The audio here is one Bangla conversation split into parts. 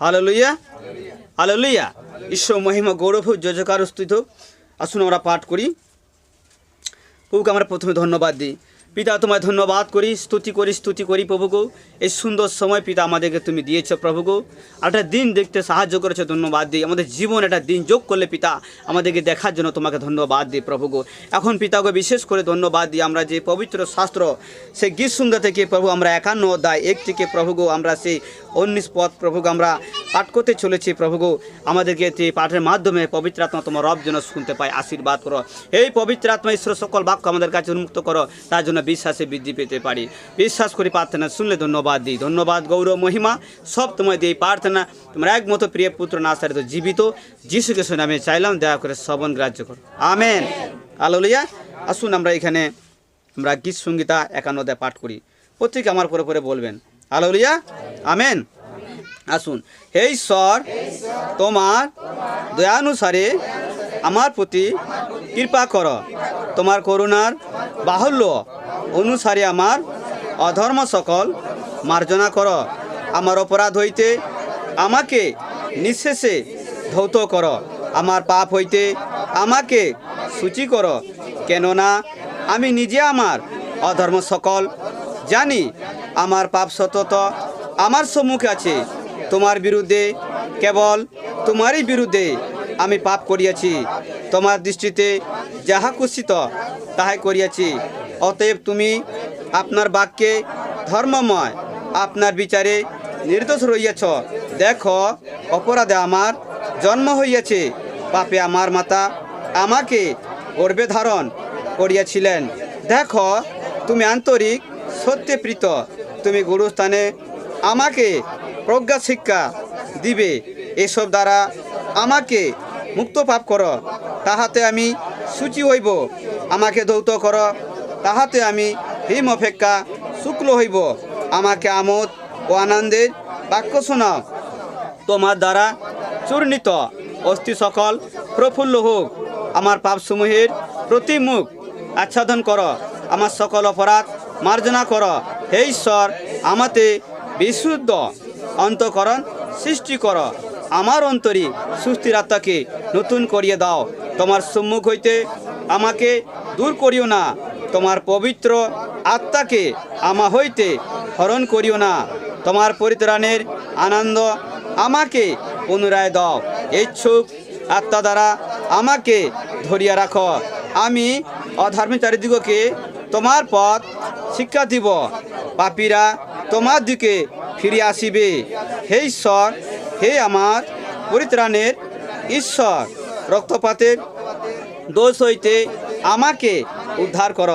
হালেলুয়া হালেলুইয়া ঈশ্বর মহিমা গৌরব হোক যোজকার স্থিত আসুন আমরা পাঠ করি প্রভুকে আমরা প্রথমে ধন্যবাদ দিই পিতা, তোমায় ধন্যবাদ করি, স্তুতি করি স্তুতি করি প্রভুগো। এই সুন্দর সময় পিতা আমাদেরকে তুমি দিয়েছ প্রভুগো। আর একটা দিন দেখতে সাহায্য করেছ, ধন্যবাদ দিই। আমাদের জীবন একটা দিন যোগ করলে পিতা, আমাদেরকে দেখার জন্য তোমাকে ধন্যবাদ দিই প্রভুগো। এখন পিতাকে বিশেষ করে ধন্যবাদ দিই আমরা যে পবিত্র শাস্ত্র, সেই গীত সুন্দর থেকে প্রভু আমরা একান্ন অধ্যায় এক থেকে প্রভুগো, আমরা সেই উনিশ পথ প্রভুকে আমরা পাঠ করতে চলেছি প্রভুগো। আমাদেরকে এই পাঠের মাধ্যমে পবিত্র আত্মা তোমার রব যেন শুনতে পাই আশীর্বাদ করো। এই পবিত্র আত্মা ঈশ্বর সকল বাক্য আমাদের কাছে উন্মুক্ত করো, তার জন্য বিশ্বাসে বৃদ্ধি পেতে পারি। বিশ্বাস করি প্রার্থনা শুনলে ধন্যবাদ দিই। ধন্যবাদ, গৌরব, মহিমা সব তোমায় দিই প্রার্থনা। তোমার একমতো প্রিয় পুত্র না সারিত জীবিত। যিশুকে শুনে আমি চাইলাম, দয়া করে শ্রবণ গ্রাহ্য করো। আমেন। আলোলিয়া আসুন আমরা এখানে আমরা গীত সঙ্গীতা একান্নদায় পাঠ করি। প্রত্যেকে আমার পরে পরে বলবেন। Alleluia amen. আসুন। হে ঈশ্বর, তোমার দয়ানুসারে আমার প্রতি কৃপা কর। তোমার করুণার বাহুল্য অনুসারে আমার অধর্ম সকল মার্জনা কর, আমার অপরাধ হইতে আমাকে নিঃশেষে ধৌত কর, আমার পাপ হইতে আমাকে সূচি কর, কেননা আমি নিজে আমার অধর্ম সকল জানি, আমার পাপ সতত আমার সম্মুখে আছে, তোমার বিরুদ্ধে কেবল তোমারই বিরুদ্ধে আমি পাপ করিয়াছি, তোমার দৃষ্টিতে যাহা কুষিত তাহাই করিয়াছি। অতএব তুমি আপনার বাক্যে ধর্মময় আপনার বিচারে নির্দোষ রইয়াছ। দেখো, অপরাধে আমার জন্ম হইয়াছে, পাপে আমার মাতা আমাকে গর্বে ধারণ করিয়াছিলেন। দেখো, তুমি আন্তরিক, সত্যে প্রীত, তুমি গুরুস্থানে আমাকে প্রজ্ঞা শিক্ষা দিবে, এসব দ্বারা আমাকে মুক্ত পাপ করো, তাহাতে আমি সূচি হইব, আমাকে দৌত কর। তাহাতে আমি হিম অপেক্ষা শুক্ল হইব। আমাকে আমোদ ও আনন্দের বাক্য শোনাও। তোমার দ্বারা চূর্ণিত অস্থি সকল প্রফুল্ল হোক। আমার পাপসমূহের প্রতিমুখ আচ্ছাদন কর। আমার সকল অপরাধ মার্জনা কর। হে ঈশ্বর, আমাতে বিশুদ্ধ অন্তকরণ সৃষ্টি কর। আমার অন্তরে সুস্থির আত্মাকে নতুন করিয়ে দাও। তোমার সম্মুখ হইতে আমাকে দূর করিও না। তোমার পবিত্র আত্মাকে আমা হইতে হরণ করিও না। তোমার পরিত্রাণের আনন্দ আমাকে পুনরায় দাও। ইচ্ছুক আত্মা দ্বারা আমাকে ধরিয়া রাখো। আমি অধর্মচারীদিগকে তোমার পথ শিক্ষা দিব। পাপীরা তোমার দিকে ফিরে আসিবে। হে ঈশ্বর, হে আমার পরিত্রাণের ঈশ্বর, রক্তপাতের দোষ হইতে আমাকে উদ্ধার কর।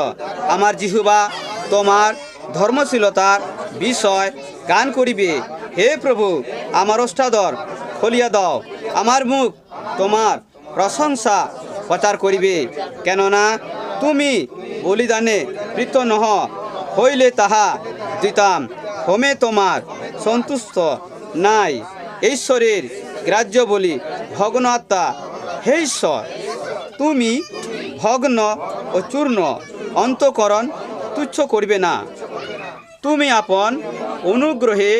আমার জিহুবা, তোমার ধর্মশীলতার বিষয় গান করিবে। হে প্রভু, আমার অষ্টাদর খলিয়া দাও। আমার মুখ তোমার প্রশংসা প্রচার করিবে। কেননা তুমি বলিদানে প্রীত নহ, হইলে তাহা দিতাম। হোমে তোমার সন্তুষ্ট নাই। ঈশ্বরের গ্রাহ্য বলি ভগ্ন আত্মা। হে ঈশ্বর, তুমি ভগ্ন ও চূর্ণ অন্তকরণ তুচ্ছ করবে না। তুমি আপন অনুগ্রহে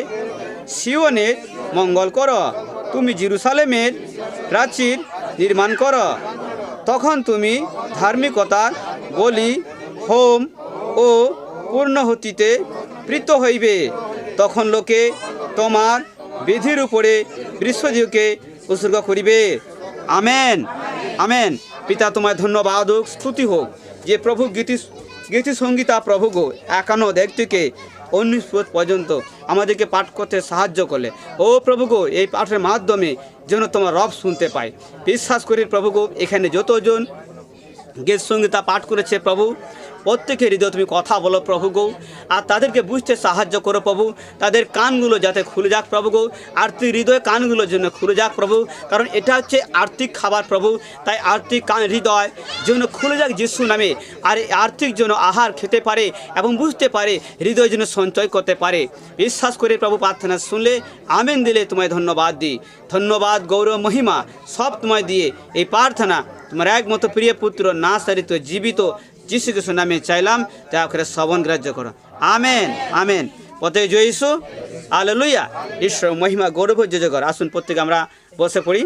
সিওনের মঙ্গল কর, তুমি জিরুসালেমের প্রাচীর নির্মাণ কর। তখন তুমি ধার্মিকতার বলি, হোম ও পূর্ণহতিতে প্রীত হইবে। তখন লোকে তোমার বিধির উপরে বিশ্বজীবকে উৎসর্গ করিবে। Amen amen. পিতা তোমায় ধন্যবাদ হোক, স্তুতি হোক। যে প্রভু গীতি গীতি সঙ্গীতা প্রভু গো একান্ন দেখ থেকে উনিশ পর্যন্ত আমাদেরকে পাঠ করতে সাহায্য করলে। ও প্রভু গো, এই পাঠের মাধ্যমে যেন তোমার রব শুনতে পাই বিশ্বাস করি প্রভু গো, এখানে যতজন গীত সঙ্গীতা পাঠ করেছে প্রভু প্রত্যেকের হৃদয়, তুমি কথা বলো প্রভু গো। আর তাদেরকে বুঝতে সাহায্য করো প্রভু। তাদের কানগুলো যাতে খুলে যাক প্রভু গো। আর্থিক হৃদয় কানগুলোর জন্য খুলে যাক প্রভু। কারণ এটা হচ্ছে আর্থিক খাবার প্রভু। তাই আর্থিক কান হৃদয় জন্য খুলে যাক যিশু নামে। আর আর্থিক জন্য আহার খেতে পারে এবং বুঝতে পারে, হৃদয় জন্য সঞ্চয় করতে পারে। বিশ্বাস করে প্রভু, প্রার্থনা শুনলে আমেন দিলে তোমায় ধন্যবাদ দিই। ধন্যবাদ, গৌরব, মহিমা সব তোমায় দিয়ে এই প্রার্থনা। তোমার একমতো প্রিয় পুত্র না সারিত জীবিত যিশু কিছু নামে চাইলাম তা করে শ্রবণ গ্রাহ্য করো। Amen amen. পথে জয়ীশু আলো লুইয়া ঈশ্বর, মহিমা, গৌরব জয়কর। আসুন প্রত্যেকে আমরা বসে পড়ি।